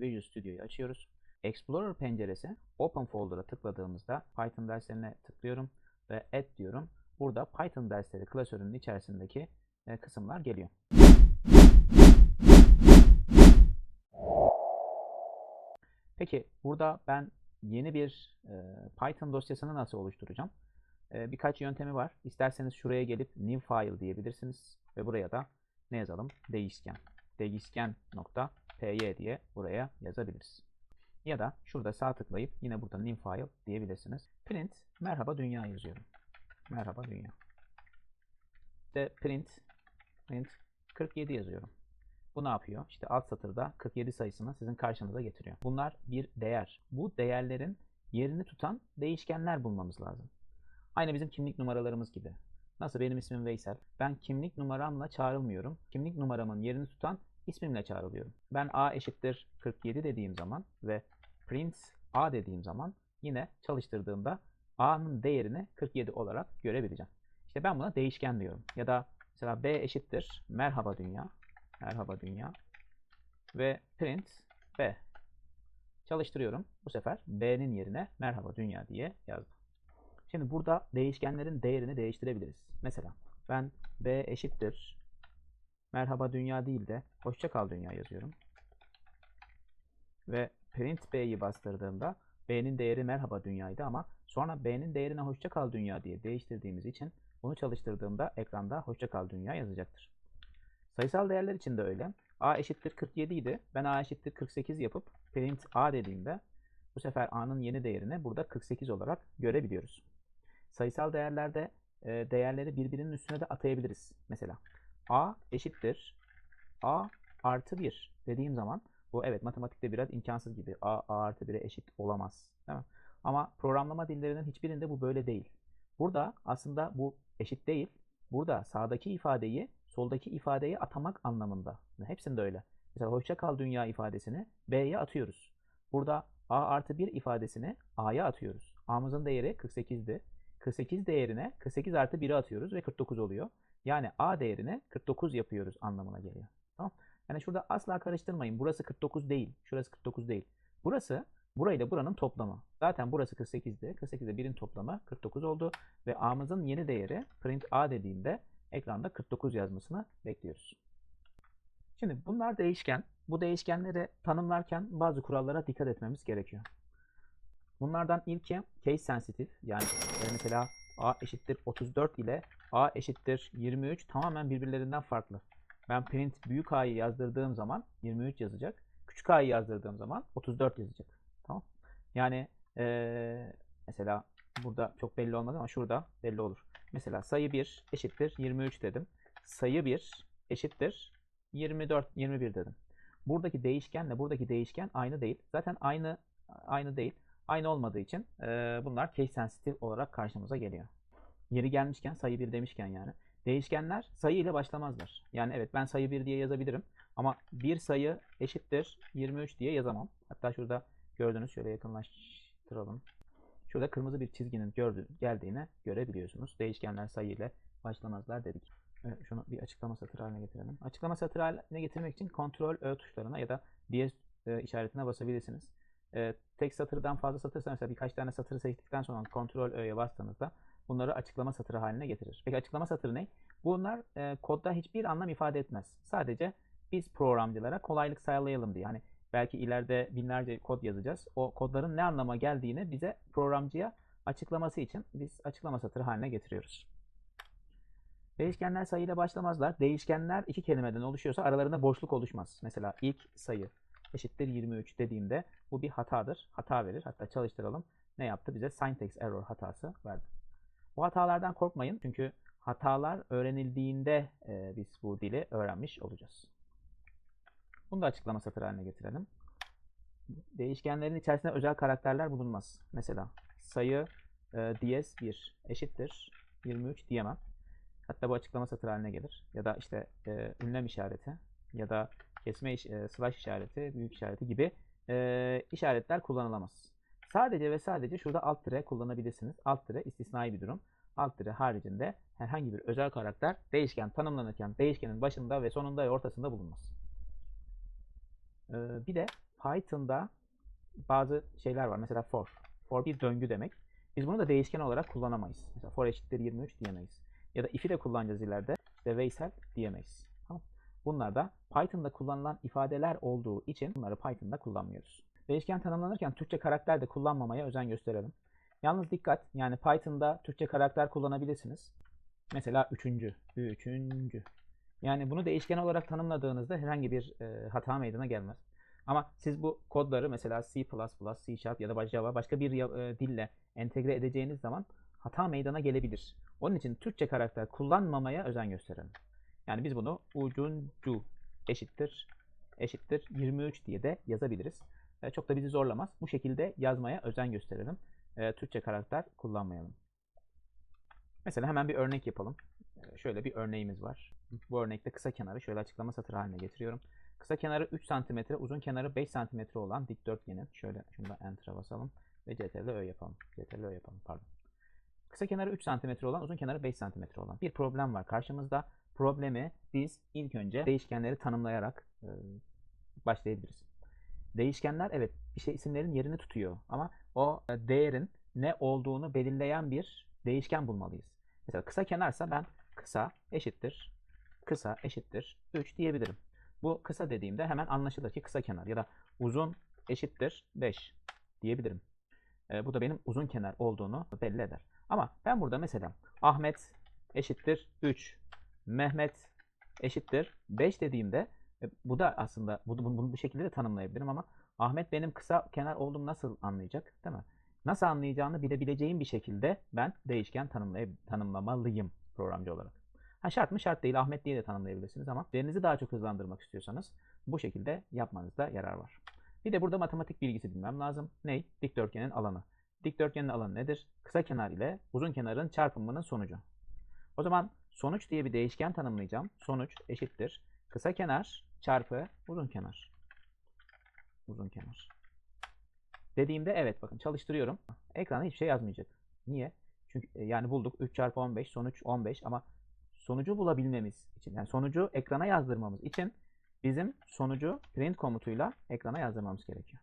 Visual Studio'yu açıyoruz. Explorer penceresi Open Folder'a tıkladığımızda Python derslerine tıklıyorum ve Add diyorum. Burada Python dersleri klasörünün içerisindeki e, kısımlar geliyor. Peki burada ben yeni bir e, Python dosyasını nasıl oluşturacağım? E, birkaç yöntemi var. İsterseniz şuraya gelip new file diyebilirsiniz ve buraya da ne yazalım? Değişken. Değişken.py diye buraya yazabiliriz. Ya da şurada sağ tıklayıp yine burada new file diyebilirsiniz. Print merhaba dünya yazıyorum. Merhaba dünya. İşte print print 47 yazıyorum. Bu ne yapıyor? İşte alt satırda 47 sayısını sizin karşınıza getiriyor. Bunlar bir değer. Bu değerlerin yerini tutan değişkenler bulmamız lazım. Aynı bizim kimlik numaralarımız gibi. Nasıl benim ismim Veysel. Ben kimlik numaramla çağrılmıyorum. Kimlik numaramın yerini tutan ismimle çağrılıyorum. Ben a eşittir 47 dediğim zaman ve print a dediğim zaman yine çalıştırdığımda a'nın değerini 47 olarak görebileceğim. İşte ben buna değişken diyorum. Ya da mesela b eşittir merhaba dünya. Merhaba dünya. Ve print b. Çalıştırıyorum. Bu sefer b'nin yerine merhaba dünya diye yazdım. Şimdi burada değişkenlerin değerini değiştirebiliriz. Mesela ben b eşittir merhaba dünya değil de hoşça kal dünya yazıyorum. Ve print b'yi bastırdığımda b'nin değeri merhaba dünyaydı ama sonra b'nin değerine hoşça kal dünya diye değiştirdiğimiz için bunu çalıştırdığımda ekranda hoşça kal dünya yazacaktır. Sayısal değerler için de öyle. a eşittir 47 idi. Ben a eşittir 48 yapıp print a dediğimde bu sefer a'nın yeni değerini burada 48 olarak görebiliyoruz. Sayısal değerlerde e, değerleri birbirinin üstüne de atayabiliriz. Mesela a eşittir a artı 1 dediğim zaman bu evet matematikte biraz imkansız gibi. a, a artı 1'e eşit olamaz. Değil mi? Ama programlama dillerinin hiçbirinde bu böyle değil. Burada aslında bu eşit değil. Burada sağdaki ifadeyi soldaki ifadeye atamak anlamında. Hepsinde öyle. Mesela hoşça kal dünya ifadesini B'ye atıyoruz. Burada A artı 1 ifadesini A'ya atıyoruz. A'mızın değeri 48'di. 48 değerine 48 artı 1'i atıyoruz ve 49 oluyor. Yani A değerini 49 yapıyoruz anlamına geliyor. Tamam. Yani şurada asla karıştırmayın. Burası 49 değil. Şurası 49 değil. Burası burayla buranın toplamı. Zaten burası 48'di. 48 ile 1'in toplamı 49 oldu. Ve A'mızın yeni değeri print A dediğimde ekranda 49 yazmasını bekliyoruz. Şimdi bunlar değişken. Bu değişkenleri tanımlarken bazı kurallara dikkat etmemiz gerekiyor. Bunlardan ilki case sensitive yani e, mesela a eşittir 34 ile a eşittir 23 tamamen birbirlerinden farklı. Ben print büyük a'yı yazdırdığım zaman 23 yazacak. Küçük a'yı yazdırdığım zaman 34 yazacak. Tamam. Yani ee, mesela burada çok belli olmaz ama şurada belli olur. Mesela sayı 1 eşittir 23 dedim. Sayı 1 eşittir 24, 21 dedim. Buradaki değişkenle buradaki değişken aynı değil. Zaten aynı aynı değil. Aynı olmadığı için e, bunlar case sensitive olarak karşımıza geliyor. Yeri gelmişken sayı 1 demişken yani. Değişkenler sayı ile başlamazlar. Yani evet ben sayı 1 diye yazabilirim. Ama bir sayı eşittir 23 diye yazamam. Hatta şurada gördünüz şöyle yakınlaştıralım. Şurada kırmızı bir çizginin gördüğü, geldiğini görebiliyorsunuz. Değişkenler sayı ile başlamazlar dedik. Evet, şunu bir açıklama satırı haline getirelim. Açıklama satırı haline getirmek için Ctrl Ö tuşlarına ya da DS e, işaretine basabilirsiniz. E, tek satırdan fazla satırsa mesela birkaç tane satırı seçtikten sonra Ctrl Ö'ye bastığınızda bunları açıklama satırı haline getirir. Peki açıklama satırı ne? Bunlar e, kodda hiçbir anlam ifade etmez. Sadece biz programcılara kolaylık sağlayalım diye. Yani belki ileride binlerce kod yazacağız. O kodların ne anlama geldiğini bize programcıya açıklaması için biz açıklama satırı haline getiriyoruz. Değişkenler sayıyla başlamazlar. Değişkenler iki kelimeden oluşuyorsa aralarında boşluk oluşmaz. Mesela ilk sayı eşittir 23 dediğimde bu bir hatadır. Hata verir. Hatta çalıştıralım. Ne yaptı? Bize syntax error hatası verdi. Bu hatalardan korkmayın. Çünkü hatalar öğrenildiğinde e, biz bu dili öğrenmiş olacağız. Bunu da açıklama satırı haline getirelim. Değişkenlerin içerisinde özel karakterler bulunmaz. Mesela sayı e, ds1 eşittir 23 diyemem. Hatta bu açıklama satırı haline gelir. Ya da işte e, ünlem işareti ya da kesme iş, e, slash işareti, büyük işareti gibi e, işaretler kullanılamaz. Sadece ve sadece şurada alt tire kullanabilirsiniz. Alt tire istisnai bir durum. Alt tire haricinde herhangi bir özel karakter değişken tanımlanırken değişkenin başında ve sonunda ve ortasında bulunmaz. E, bir de Python'da bazı şeyler var. Mesela for. For bir döngü demek. Biz bunu da değişken olarak kullanamayız. Mesela for eşittir 23 diyemeyiz. Ya da if'i de kullanacağız ileride. İşte Veysel diyemeyiz. Bunlar da Python'da kullanılan ifadeler olduğu için bunları Python'da kullanmıyoruz. Değişken tanımlanırken Türkçe karakter de kullanmamaya özen gösterelim. Yalnız dikkat yani Python'da Türkçe karakter kullanabilirsiniz. Mesela üçüncü, üçüncü. Yani bunu değişken olarak tanımladığınızda herhangi bir e, hata meydana gelmez. Ama siz bu kodları mesela C++, C Sharp ya da Java başka bir e, dille entegre edeceğiniz zaman hata meydana gelebilir. Onun için Türkçe karakter kullanmamaya özen gösterelim. Yani biz bunu ucuncu eşittir eşittir 23 diye de yazabiliriz. E, çok da bizi zorlamaz. Bu şekilde yazmaya özen gösterelim. E, Türkçe karakter kullanmayalım. Mesela hemen bir örnek yapalım. E, şöyle bir örneğimiz var. Bu örnekte kısa kenarı şöyle açıklama satırı haline getiriyorum. Kısa kenarı 3 cm, uzun kenarı 5 cm olan dikdörtgenin şöyle şunu da enter'a basalım ve CTRL Ö yapalım. CTRL Ö yapalım pardon. Kısa kenarı 3 cm olan, uzun kenarı 5 cm olan bir problem var karşımızda. Problemi biz ilk önce değişkenleri tanımlayarak e, başlayabiliriz. Değişkenler evet bir şey isimlerin yerini tutuyor ama o e, değerin ne olduğunu belirleyen bir değişken bulmalıyız. Mesela kısa kenarsa ben kısa eşittir kısa eşittir 3 diyebilirim. Bu kısa dediğimde hemen anlaşılır ki kısa kenar ya da uzun eşittir 5 diyebilirim. E, bu da benim uzun kenar olduğunu belli eder. Ama ben burada mesela Ahmet eşittir 3, Mehmet eşittir 5 dediğimde e, bu da aslında bunu, bunu, bunu bu şekilde de tanımlayabilirim ama Ahmet benim kısa kenar olduğumu nasıl anlayacak değil mi? Nasıl anlayacağını bilebileceğim bir şekilde ben değişken tanımlamalıyım programcı olarak. Ha şart mı? Şart değil. Ahmet diye de tanımlayabilirsiniz ama derinizi daha çok hızlandırmak istiyorsanız bu şekilde yapmanızda yarar var. Bir de burada matematik bilgisi bilmem lazım. Ney? Dikdörtgenin alanı. Dikdörtgenin alanı nedir? Kısa kenar ile uzun kenarın çarpımının sonucu. O zaman sonuç diye bir değişken tanımlayacağım. Sonuç eşittir. Kısa kenar çarpı uzun kenar. Uzun kenar. Dediğimde evet bakın çalıştırıyorum. Ekrana hiçbir şey yazmayacak. Niye? Çünkü e, yani bulduk 3 çarpı 15 sonuç 15 ama sonucu bulabilmemiz için yani sonucu ekrana yazdırmamız için bizim sonucu print komutuyla ekrana yazdırmamız gerekiyor.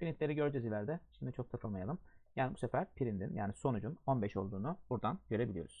Printleri göreceğiz ileride. Şimdi çok takılmayalım. Yani bu sefer print'in yani sonucun 15 olduğunu buradan görebiliyoruz.